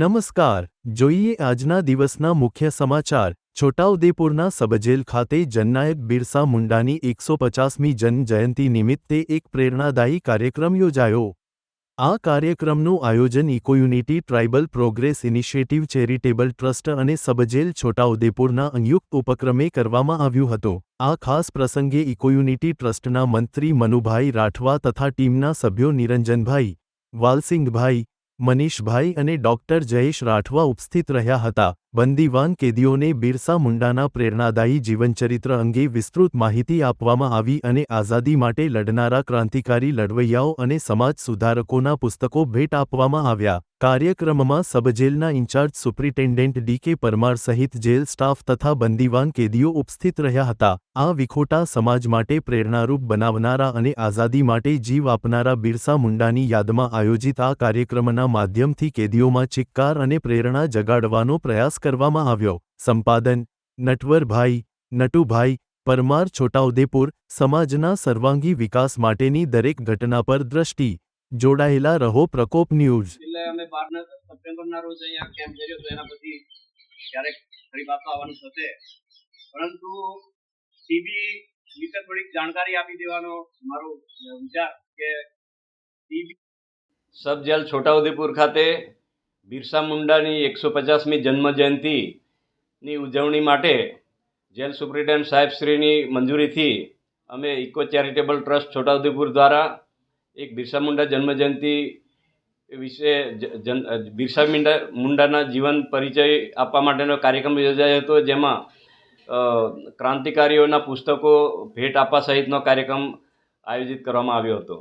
નમસ્કાર, જોઈએ આજના દિવસના મુખ્ય સમાચાર. છોટાઉદેપુરના સબજેલ ખાતે જનનાયક બિરસા મુંડાની એકસો પચાસમી જન્મજયંતિ નિમિત્તે એક પ્રેરણાદાયી કાર્યક્રમ યોજાયો. આ કાર્યક્રમનું આયોજન eco unity tribal progress initiative charitable trust અને સબજેલ છોટાઉદેપુરના સંયુક્ત ઉપક્રમે કરવામાં આવ્યું હતું. આ ખાસ પ્રસંગે ઇકોયુનિટી ટ્રસ્ટના મંત્રી મનુભાઈ રાઠવા તથા ટીમના સભ્યો નિરંજનભાઈ વાલસિંગભાઈ મનીષભાઈ અને ડોક્ટર જયેશ રાઠવા ઉપસ્થિત રહ્યા હતા. બંદીવાન કેદીઓને બિરસા મુંડાના પ્રેરણાદાયી જીવનચરિત્ર અંગે વિસ્તૃત માહિતી આપવામાં આવી અને આઝાદી માટે લડનારા ક્રાંતિકારી લડવૈયાઓ અને સમાજ સુધારકોના પુસ્તકો ભેટ આપવામાં આવ્યા. કાર્યક્રમમાં સબજેલના ઇન્ચાર્જ સુપ્રિન્ટેન્ડન્ટ ડી કે પરમાર સહિત જેલ સ્ટાફ તથા બંદીવાન કેદીઓ ઉપસ્થિત રહ્યા હતા. આ વિખોટા સમાજ માટે પ્રેરણારૂપ બનાવનારા અને આઝાદી માટે જીવ આપનારા બિરસા મુંડાની યાદમાં આયોજિત આ કાર્યક્રમના માધ્યમથી કેદીઓમાં ચિક્કાર અને પ્રેરણા જગાડવાનો પ્રયાસ કરવામાં આવ્યો. સંપાદન નટવરભાઈ નટુભાઈ પરમાર છોટાઉદેપુર સમાજના સર્વાંગી વિકાસ માટેની દરેક ઘટના પર દ્રષ્ટિ. જોડાયેલા રહો પ્રકોપ ન્યૂઝ. એટલે અમે બારના સપ્ટેમ્બરના રોજ અહીંયા કેમ્પ કર્યો તો એના પછી ક્યારેક ફરી પાછું આવવાનું થશે. પરંતુ ટીબી વિશે થોડીક જાણકારી આપી દેવાનો મારો વિચાર કે ટીબી સબ જેલ છોટાઉદેપુર ખાતે બિરસા મુંડાની એકસો પચાસમી જન્મ જયંતિની ઉજવણી માટે જેલ સુપ્રિન્ટેન્ડન્ટ સાહેબશ્રીની મંજૂરીથી અમે ઇકો ચેરિટેબલ ટ્રસ્ટ છોટાઉદેપુર દ્વારા એક બિરસા મુંડા જન્મજયંતિ વિશે જન, બિરસા મુંડા, મુંડાના જીવન પરિચય આપવા માટેનો કાર્યક્રમ યોજાયો હતો, જેમાં ક્રાંતિકારીઓના પુસ્તકો ભેટ આપવા સહિતનો કાર્યક્રમ આયોજિત કરવામાં આવ્યો હતો.